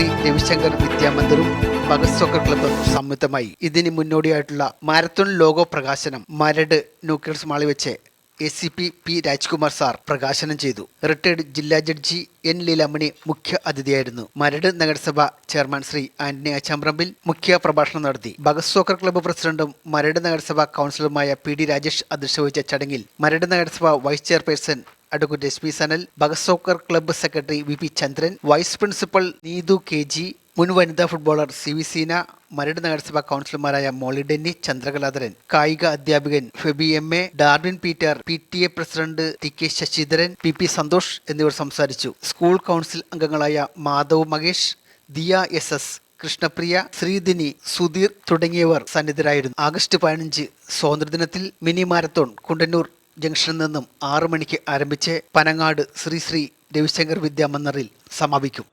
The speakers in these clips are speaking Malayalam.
ശ്രീ രവിശങ്കർ വിദ്യാമന്ദിറും ഭഗത് സോക്കർ ക്ലബ്ബും സംയുക്തമായി. ഇതിന് മുന്നോടിയായിട്ടുള്ള മാരത്തോൺ ലോഗോ പ്രകാശനം മരട് ന്യൂക്ലിയസ് മാളി വെച്ച് A C P P Rajkumar sir പ്രകാശനം ചെയ്തു. റിട്ടയർഡ് ജില്ലാ ജഡ്ജി എൻ ലീലാമണി മുഖ്യ അതിഥിയായിരുന്നു. മരട് നഗരസഭ ചെയർമാൻ ശ്രീ ആന്റണി അച്ചാമ്പ്രമ്പിൽ മുഖ്യ പ്രഭാഷണം നടത്തി. ഭഗത് സോക്കർ ക്ലബ്ബ് പ്രസിഡന്റും മരട് നഗരസഭ കൗൺസിലറുമായ പി ഡി രാജേഷ് അധ്യക്ഷ വഹിച്ച ചടങ്ങിൽ മരട് നഗരസഭ vice chairperson advocate S P Sanal ബഗസോക്കർ club secretary V P Chandran vice principal Neethu K G മുൻ വനിതാ footballer C V Seena Maradu നഗരസഭാ കൗൺസിലർമാരായ മോളി ഡെന്നി ചന്ദ്രകലാധരൻ കായിക അധ്യാപകൻ Febi M A Darwin Peter P T A president T K Sasidharan P P Santhosh എന്നിവർ സംസാരിച്ചു. സ്കൂൾ കൗൺസിൽ അംഗങ്ങളായ മാധവ് മഹേഷ് ദിയ എസ് എസ് കൃഷ്ണപ്രിയ ശ്രീദിനി സുധീർ തുടങ്ങിയവർ സന്നിധരായിരുന്നു. ആഗസ്റ്റ് പതിനഞ്ച് സ്വാതന്ത്ര്യദിനത്തിൽ മിനി മാരത്തോൺ കുണ്ടന്നൂർ ജംഗ്ഷനിൽ നിന്നും ആറു മണിക്ക് ആരംഭിച്ച് പനങ്ങാട് ശ്രീ ശ്രീ രവിശങ്കർ വിദ്യാമന്ദിറിൽ സമാപിക്കും.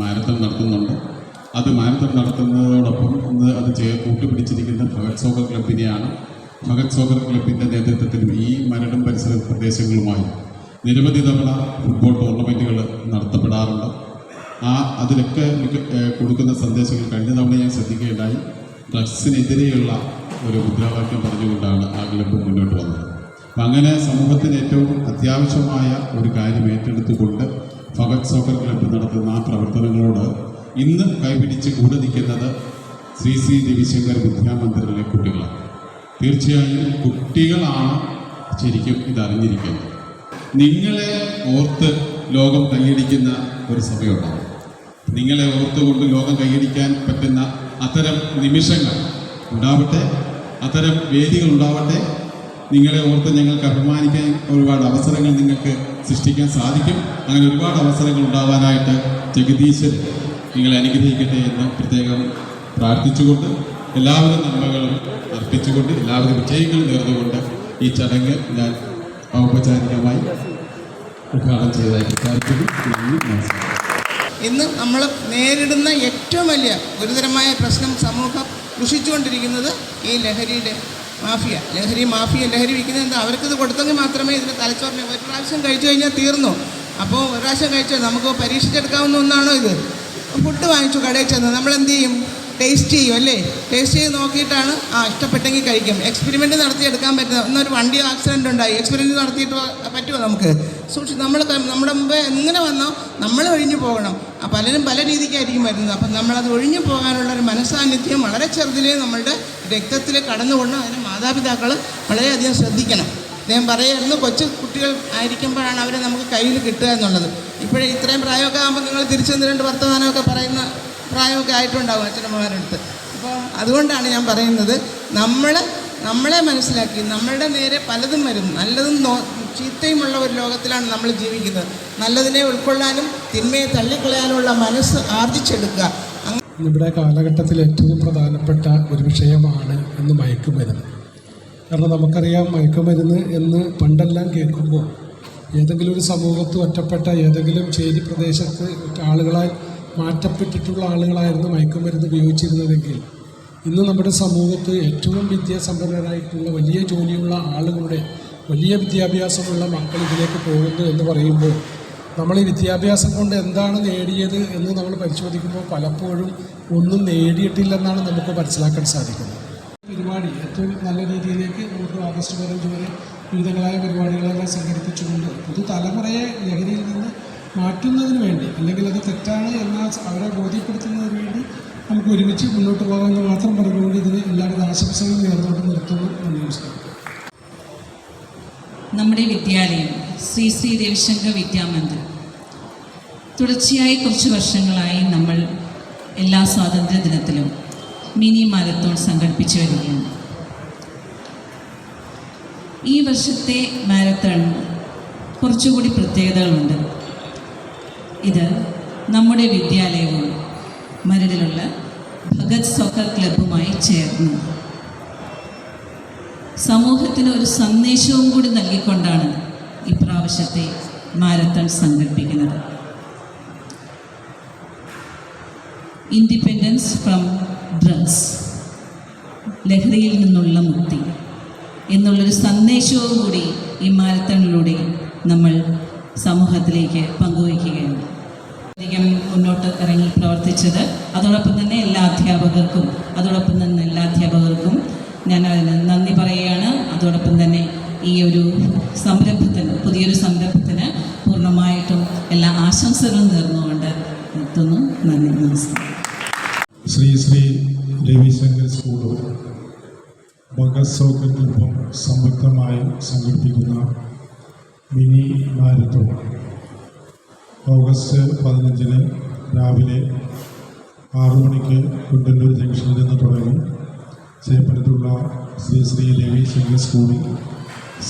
മാരത്തൺ നടത്തുന്നുണ്ട്. അത് മാരത്തൺ നടത്തുന്നതോടൊപ്പം അത് കൂട്ടുപിടിച്ചിരിക്കുന്ന ഭഗത് സോക്കർ ക്ലബിനെയാണ് ഭഗത് സോക്കർ ക്ലബിന്റെ നേതൃത്വത്തിലും ഈ മരടും പരിസര പ്രദേശങ്ങളുമായി നിരവധി തവണ ഫുട്ബോൾ ടൂർണമെന്റുകൾ നടത്തപ്പെടാറുണ്ട്. ആ അതിലൊക്കെ കൊടുക്കുന്ന സന്ദേശങ്ങൾ കഴിഞ്ഞ തവണ ഞാൻ ശ്രദ്ധിക്കുകയുണ്ടായി. ഡ്രഗ്സിനെതിരെയുള്ള ഒരു മുദ്രാവാക്യം പറഞ്ഞുകൊണ്ടാണ് ആ ക്ലബ്ബ് മുന്നോട്ട് വന്നത്. അപ്പം അങ്ങനെ സമൂഹത്തിന് ഏറ്റവും അത്യാവശ്യമായ ഒരു കാര്യം ഏറ്റെടുത്തുകൊണ്ട് ഭഗത് സോക്കർ ക്ലബ്ബ് നടത്തുന്ന ആ പ്രവർത്തനങ്ങളോട് ഇന്ന് കൈപിടിച്ച് കൂടെ നിൽക്കുന്നത് ശ്രീ ശ്രീ രവിശങ്കർ വിദ്യാമന്ദിറിലെ കുട്ടികളാണ്. തീർച്ചയായും കുട്ടികളാണ് ശരിക്കും ഇതറിഞ്ഞിരിക്കുന്നത്. നിങ്ങളെ ഓർത്ത് ലോകം കൈയടിക്കുന്ന ഒരു സമയമുണ്ടാവും. നിങ്ങളെ ഓർത്തുകൊണ്ട് ലോകം കൈയടിക്കാൻ പറ്റുന്ന അത്തരം നിമിഷങ്ങൾ ഉണ്ടാവട്ടെ അത്തരം വേദികൾ ഉണ്ടാവട്ടെ. നിങ്ങളെ ഓർത്ത് ഞങ്ങൾക്ക് അഭിമാനിക്കാൻ ഒരുപാട് അവസരങ്ങൾ നിങ്ങൾക്ക് സൃഷ്ടിക്കാൻ സാധിക്കും. അങ്ങനെ ഒരുപാട് അവസരങ്ങൾ ഉണ്ടാവാനായിട്ട് ജഗദീശൻ നിങ്ങളെ അനുഗ്രഹിക്കട്ടെ എന്ന് പ്രത്യേകം പ്രാർത്ഥിച്ചുകൊണ്ട് എല്ലാവരും നന്മകളും അർപ്പിച്ചുകൊണ്ട് എല്ലാവരും വിജയങ്ങളും നേർന്നുകൊണ്ട് ഈ ചടങ്ങ് ഞാൻ ഔപചാരികമായി ഉദ്ഘാടനം ചെയ്തതായി പ്രഖ്യാപിക്കുന്നു നന്ദി നമസ്കാരം. ഇന്ന് നമ്മൾ നേരിടുന്ന ഏറ്റവും വലിയ ഗുരുതരമായ പ്രശ്നം സമൂഹം ദുഷിച്ചുകൊണ്ടിരിക്കുന്നത് ഈ ലഹരിയുടെ മാഫിയ. ലഹരി മാഫിയ ലഹരി വിൽക്കുന്നത് എന്താ? അവർക്കിത് കൊടുത്തെങ്കിൽ മാത്രമേ ഇതിന് തലച്ചോറിന് ഒരു പ്രാവശ്യം കഴിച്ചു കഴിഞ്ഞാൽ തീർന്നു. അപ്പോൾ ഒരു പ്രാവശ്യം കഴിച്ചാൽ നമുക്ക് പരീക്ഷിച്ചെടുക്കാവുന്ന ഒന്നാണോ ഇത്? ഫുഡ് വാങ്ങിച്ചു കടയിൽ ചെന്ന് നമ്മൾ എന്ത് ചെയ്യും? ടേസ്റ്റ് ചെയ്യും അല്ലേ? ടേസ്റ്റ് ചെയ്ത് നോക്കിയിട്ടാണ് ആ ഇഷ്ടപ്പെട്ടെങ്കിൽ കഴിക്കും. എക്സ്പെരിമെന്റ് നടത്തിയെടുക്കാൻ പറ്റുന്ന ഇന്നൊരു വണ്ടി ആക്സിഡന്റ് ഉണ്ടായി. എക്സ്പെരിമെന്റ് നടത്തിയിട്ട് പറ്റുമോ നമുക്ക്? സൂക്ഷിച്ച് നമ്മൾ നമ്മുടെ മുമ്പ് എങ്ങനെ വന്നോ നമ്മൾ ഒഴിഞ്ഞു പോകണം. പലരും പല രീതിക്കായിരിക്കും വരുന്നത്. അപ്പം നമ്മളത് ഒഴിഞ്ഞു പോകാനുള്ള ഒരു മനസ്സാന്നിധ്യം വളരെ ചെറുതിലേ നമ്മളുടെ രക്തത്തിൽ കടന്നുകൊണ്ട് അതിന് മാതാപിതാക്കൾ വളരെയധികം ശ്രദ്ധിക്കണം. അദ്ദേഹം പറയായിരുന്നു കൊച്ചു കുട്ടികൾ ആയിരിക്കുമ്പോഴാണ് അവരെ നമുക്ക് കയ്യിൽ കിട്ടുക എന്നുള്ളത്. ഇപ്പോഴേ ഇത്രയും പ്രായമൊക്കെ ആകുമ്പോൾ നിങ്ങൾ തിരിച്ചു രണ്ട് വർത്തമാനമൊക്കെ പറയുന്ന പ്രായമൊക്കെ ആയിട്ടുണ്ടാവും അച്ഛനമ്മമാരടുത്ത് അപ്പോൾ അതുകൊണ്ടാണ് ഞാൻ പറയുന്നത് നമ്മൾ നമ്മളെ മനസ്സിലാക്കി നമ്മളുടെ നേരെ പലതും വരും. നല്ലതും നോ ചീത്തയുമുള്ള ഒരു ലോകത്തിലാണ് നമ്മൾ ജീവിക്കുന്നത്. നല്ലതിനെ ഉൾക്കൊള്ളാനും തിന്മയെ തള്ളിക്കളയാനുമുള്ള മനസ്സ് ആർജിച്ചെടുക്കുക. ഇവിടെ കാലഘട്ടത്തിൽ ഏറ്റവും പ്രധാനപ്പെട്ട ഒരു വിഷയമാണ് ഇന്ന് മയക്കുമരുന്ന്. കാരണം നമുക്കറിയാം മയക്കുമരുന്ന് എന്ന് പണ്ടെല്ലാം കേൾക്കുമ്പോൾ ഏതെങ്കിലും ഒരു സമൂഹത്ത് ഒറ്റപ്പെട്ട ഏതെങ്കിലും ചേരി പ്രദേശത്ത് ആളുകളാൽ മാറ്റപ്പെട്ടിട്ടുള്ള ആളുകളായിരുന്നു മയക്കുമരുന്ന് ഉപയോഗിച്ചിരുന്നതെങ്കിൽ ഇന്ന് നമ്മുടെ സമൂഹത്ത് ഏറ്റവും വിദ്യാസമ്പന്നരായിട്ടുള്ള വലിയ ജോലിയുള്ള ആളുകളുടെ വലിയ വിദ്യാഭ്യാസമുള്ള മക്കൾ ഇതിലേക്ക് പോകുന്നു എന്ന് പറയുമ്പോൾ നമ്മൾ ഈ വിദ്യാഭ്യാസം കൊണ്ട് എന്താണ് നേടിയത് എന്ന് നമ്മൾ പരിശോധിക്കുമ്പോൾ പലപ്പോഴും ഒന്നും നേടിയിട്ടില്ലെന്നാണ് നമുക്ക് മനസ്സിലാക്കാൻ സാധിക്കുന്നത്. പരിപാടി ഏറ്റവും നല്ല രീതിയിലേക്ക് നമുക്ക് ആഗസ്റ്റ് പതിനഞ്ച് വരെ വിവിധങ്ങളായ പരിപാടികളെല്ലാം സംഘടിപ്പിച്ചുകൊണ്ട് പുതുതലമുറയെ ലഹരിയിൽ നിന്ന് മാറ്റുന്നതിന് വേണ്ടി അല്ലെങ്കിൽ അത് തെറ്റാണ് അവരെ ബോധ്യപ്പെടുത്തുന്നതിന് വേണ്ടി നമുക്ക് ഒരുമിച്ച് മുന്നോട്ട് പോകാമെന്ന് മാത്രം പറഞ്ഞുകൊണ്ട് ഇതിന് എല്ലാവരുടെ ആശംസകളും നേർന്നുകൊണ്ട് നിർത്തുന്നു. നമസ്കാരം. നമ്മുടെ വിദ്യാലയം ശ്രീ ശ്രീ രവിശങ്കർ വിദ്യാമന്ദിർ. തുടർച്ചയായി കുറച്ച് വർഷങ്ങളായി നമ്മൾ എല്ലാ സ്വാതന്ത്ര്യ ദിനത്തിലും മിനി മാരത്തോൺ സംഘടിപ്പിച്ചു വരികയാണ്. ഈ വർഷത്തെ മാരത്തോൺ കുറച്ചുകൂടി പ്രത്യേകതകളുണ്ട്. ഇത് നമ്മുടെ വിദ്യാലയവും മരടിലുള്ള ഭഗത് സോക്കർ ക്ലബ്ബുമായി ചേർന്നു. സമൂഹത്തിന് ഒരു സന്ദേശവും കൂടി നൽകിക്കൊണ്ടാണ് ഇപ്രാവശ്യത്തെ മാരത്തൺ സംഘടിപ്പിക്കുന്നത്. ഇൻഡിപെൻഡൻസ് ഫ്രം ഡ്രഗ്സ് ലഹരിയിൽ നിന്നുള്ള മുക്തി എന്നുള്ളൊരു സന്ദേശവും കൂടി ഈ മാരത്തണിലൂടെ നമ്മൾ സമൂഹത്തിലേക്ക് പങ്കുവയ്ക്കുകയാണ്. അധികം മുന്നോട്ട് ഇറങ്ങി പ്രവർത്തിച്ചത്. അതോടൊപ്പം തന്നെ എല്ലാ അധ്യാപകർക്കും അതോടൊപ്പം തന്നെ എല്ലാ അധ്യാപകർക്കും ഞാൻ നന്ദി പറയുകയാണ്. അതോടൊപ്പം തന്നെ ഈ ഒരു സംരംഭത്തിന് പുതിയൊരു സംരംഭത്തിന് പൂർണമായിട്ടും എല്ലാ ആശംസകളും നേർന്നുകൊണ്ട് എത്തുന്നു നന്ദി നമസ്കാരം. ശ്രീ ശ്രീ രവിശങ്കർ സ്കൂളും ഭഗത് സംയുക്തമായി സംഘടിപ്പിക്കുന്ന മിനി മാരത്തോൺ. ഓഗസ്റ്റ് പതിനഞ്ചിന് രാവിലെ ആറു മണിക്ക് കുണ്ടന്നൂർ ജംഗ്ഷനിൽ നിന്ന് തുടങ്ങി. ചേപ്പനത്തുള്ള ശ്രീ ശ്രീ രവിശങ്കർ സ്കൂളിൽ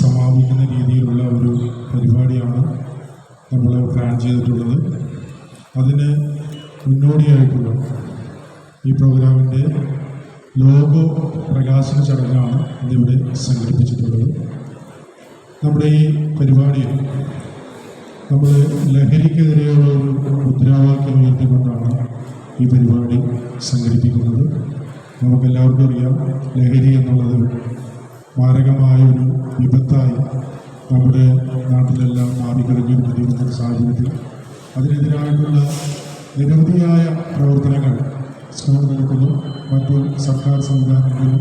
സമാപിക്കുന്ന രീതിയിലുള്ള ഒരു പരിപാടിയാണ് നമ്മൾ പ്ലാൻ ചെയ്തിട്ടുള്ളത്. അതിന് മുന്നോടിയായിട്ടുള്ള ഈ പ്രോഗ്രാമിന്റെ ലോഗോ പ്രകാശന ചടങ്ങാണ് ഇന്നിവിടെ സംഘടിപ്പിച്ചിട്ടുള്ളത്. നമ്മുടെ ഈ പരിപാടിയിൽ നമ്മൾ ലഹരിക്കെതിരെയുള്ള ഒരു മുദ്രാവാക്യം ഉയർത്തിക്കൊണ്ടാണ് ഈ പരിപാടി സംഘടിപ്പിക്കുന്നത്. നമുക്കെല്ലാവർക്കും അറിയാം ലഹരി എന്നുള്ളത് മാരകമായ ഒരു വിപത്തായി നമ്മുടെ നാട്ടിലെല്ലാം മാറിക്കഴിഞ്ഞിരിക്കുന്ന ഒരു സാഹചര്യത്തിൽ. അതിനെതിരായിട്ടുള്ള നിരവധിയായ പ്രവർത്തനങ്ങൾ സ്കൂൾ തലത്തിലും മറ്റു സർക്കാർ സംവിധാനങ്ങളിലും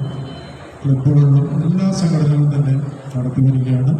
ക്ലബുകളിലും എല്ലാ സംഘടനകളും തന്നെ നടത്തി വരികയാണ്